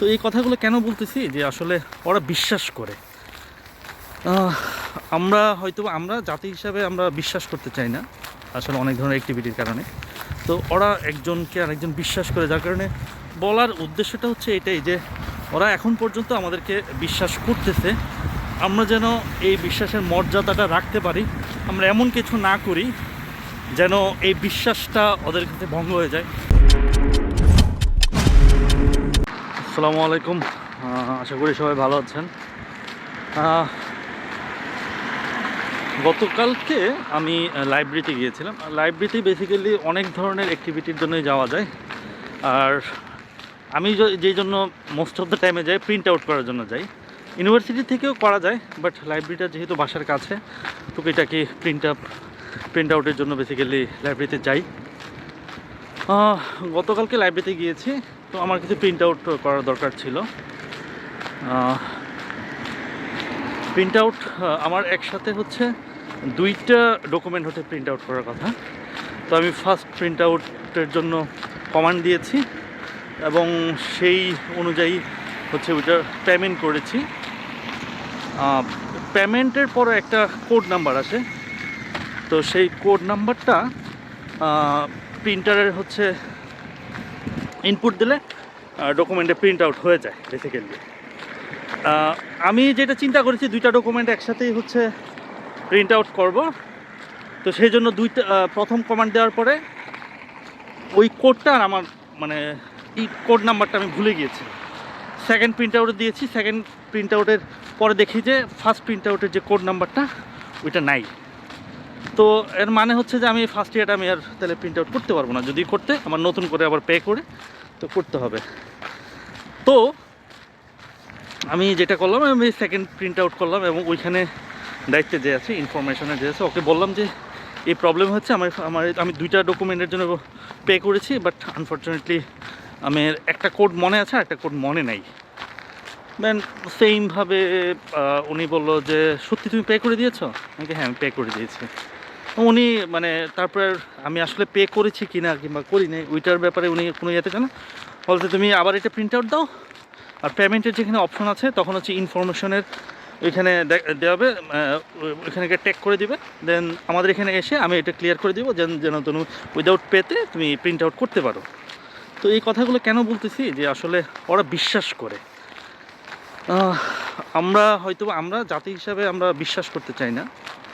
তো এই কথাগুলো কেন বলতেছি? যে আসলে ওরা বিশ্বাস করে। আমরা হয়তো আমরা জাতি হিসাবে আমরা বিশ্বাস করতে চাই না, আসলে অনেক ধরনের অ্যাক্টিভিটির কারণে। তো ওরা একজনকে আরেকজন বিশ্বাস করে, যার কারণে বলার উদ্দেশ্যটা হচ্ছে এটাই যে, ওরা এখন পর্যন্ত আমাদেরকে বিশ্বাস করতেছে। আমরা যেন এই বিশ্বাসের মর্যাদাটা রাখতে পারি, আমরা এমন কিছু না করি যেন এই বিশ্বাসটা ওদের কাছে ভঙ্গ হয়ে যায়। আসসালামু আলাইকুম। আশা করি সবাই ভালো আছেন। গতকালকে আমি লাইব্রেরিতে গিয়েছিলাম। লাইব্রেরিতে বেসিক্যালি অনেক ধরনের অ্যাক্টিভিটির জন্যই যাওয়া যায়। আর আমি যেই জন্য মোস্ট অফ দ্য টাইমে যাই প্রিন্ট আউট করার জন্য যাই। ইউনিভার্সিটি থেকেও করা যায় বাট লাইব্রেরিটা যেহেতু বাসার কাছে, টুকিটাকি প্রিন্ট আপ প্রিন্ট আউটের জন্য বেসিক্যালি লাইব্রেরিতে যাই। গতকালকে লাইব্রেরিতে গিয়েছি। তো আমার কিছু প্রিন্ট আউট করার দরকার ছিল। প্রিন্ট আউট আমার একসাথে হচ্ছে দুইটা ডকুমেন্ট হচ্ছে প্রিন্ট আউট করার কথা। তো আমি ফার্স্ট প্রিন্ট আউটের জন্য কমান্ড দিয়েছি এবং সেই অনুযায়ী হচ্ছে ওইটা পেমেন্ট করেছি। পেমেন্টের পরে একটা কোড নাম্বার আসে। তো সেই কোড নাম্বারটা প্রিন্টারের হচ্ছে ইনপুট দিলে ডকুমেন্টে প্রিন্ট আউট হয়ে যায় বেসিক্যালি আমি যেটা চিন্তা করেছি, দুইটা ডকুমেন্ট একসাথেই হচ্ছে প্রিন্ট আউট করব। তো সেই জন্য দুইটা প্রথম কমান্ড দেওয়ার পরে ওই কোডটা আর আমার মানে এই কোড নাম্বারটা আমি ভুলে গিয়েছি। সেকেন্ড প্রিন্ট আউটে দিয়েছি সেকেন্ড প্রিন্ট আউটের পরে দেখি যে ফার্স্ট প্রিন্ট আউটের যে কোড নাম্বারটা ওইটা নাই। তো এর মানে হচ্ছে যে আমি ফার্স্ট ইয়ারটা আমি আর তাহলে প্রিন্ট আউট করতে পারব না। যদি করতে, আমার নতুন করে আবার পে করে, তো করতে হবে। তো আমি যেটা করলাম, আমি সেকেন্ড প্রিন্ট আউট করলাম এবং ওইখানে দায়িত্বে যে আছে ইনফরমেশনে যে আছে, ওকে বললাম যে এই প্রবলেম হচ্ছে, আমার আমার, আমি দুইটা ডকুমেন্টের জন্য পে করেছি বাট আনফর্চুনেটলি আমি একটা কোড মনে আছে আর একটা কোড মনে নাই। দেন সেইমভাবে উনি বলল যে, সত্যি তুমি পে করে দিয়েছ? আমাকে হ্যাঁ আমি পে করে দিয়েছি। উনি মানে তারপর আমি আসলে পে করেছি কি না কিংবা করি নাই ওইটার ব্যাপারে উনি কোনো ইয়েতে জানা বলতে তুমি আবার এটা প্রিন্ট আউট দাও। আর পেমেন্টের যেখানে অপশন আছে, তখন হচ্ছে ইনফরমেশনের ওইখানে দেওয়া হবে ওইখানে ট্যাগ করে দিবে। দেন আমাদের এখানে এসে আমি এটা ক্লিয়ার করে দিব, যেন যেন তুমি উইদাউট পেতে তুমি প্রিন্ট আউট করতে পারো। তো এই কথাগুলো কেন বলতেছি? যে আসলে ওরা বিশ্বাস করে। আমরা হয়তো আমরা জাতি হিসাবে আমরা বিশ্বাস করতে চাই না।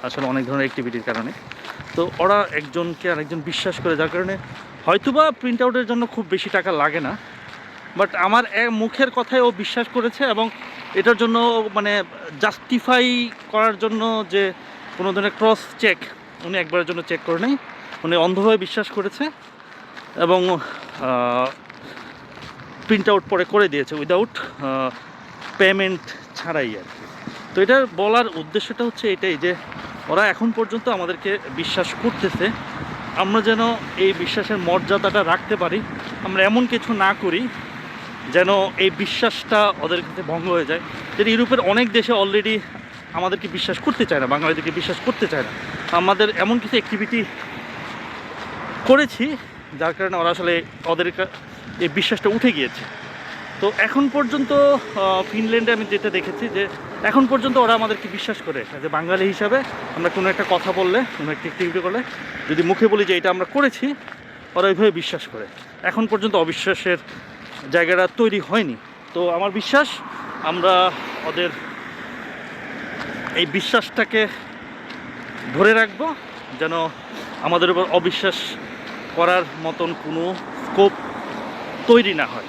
আসলে অনেক ধরনের অ্যাক্টিভিটির কারণে। তো ওরা একজনকে আরেকজন বিশ্বাস করে, যার কারণে হয়তোবা প্রিন্ট আউটের জন্য খুব বেশি টাকা লাগে না। বাট আমার এক মুখের কথায় ও বিশ্বাস করেছে এবং এটার জন্য মানে জাস্টিফাই করার জন্য যে কোনো ধরনের ক্রস চেক উনি একবারের জন্য চেক করে নেই উনি অন্ধভাবে বিশ্বাস করেছে এবং প্রিন্ট আউট পরে করে দিয়েছে উইদাউট পেমেন্ট ছাড়াই আর কি। তো এটার বলার উদ্দেশ্যটা হচ্ছে এটাই যে ওরা এখন পর্যন্ত আমাদেরকে বিশ্বাস করতেছে। আমরা যেন এই বিশ্বাসের মর্যাদাটা রাখতে পারি। আমরা এমন কিছু না করি যেন এই বিশ্বাসটা ওদের কাছে ভঙ্গ হয়ে যায়। যেটা ইউরোপের অনেক দেশে অলরেডি আমাদেরকে বিশ্বাস করতে চায় না, বাঙালিদেরকে বিশ্বাস করতে চায় না। আমাদের এমন কিছু অ্যাক্টিভিটি করেছি যার কারণে ওরা আসলে ওদের এই বিশ্বাসটা উঠে গিয়েছে। তো এখন পর্যন্ত ফিনল্যান্ডে আমি যেটা দেখেছি যে, এখন পর্যন্ত ওরা আমাদেরকে বিশ্বাস করে, যে বাঙালি হিসাবে আমরা কোনো একটা কথা বললে, কোনো একটা অ্যাক্টিভিটি করলে, যদি মুখে বলি যে এটা আমরা করেছি, ওরা ওইভাবে বিশ্বাস করে। এখন পর্যন্ত অবিশ্বাসের জায়গাটা তৈরি হয়নি। তো আমার বিশ্বাস, আমরা ওদের এই বিশ্বাসটাকে ধরে রাখব, যেন আমাদের উপর অবিশ্বাস করার মতন কোনো স্কোপ তৈরি না হয়।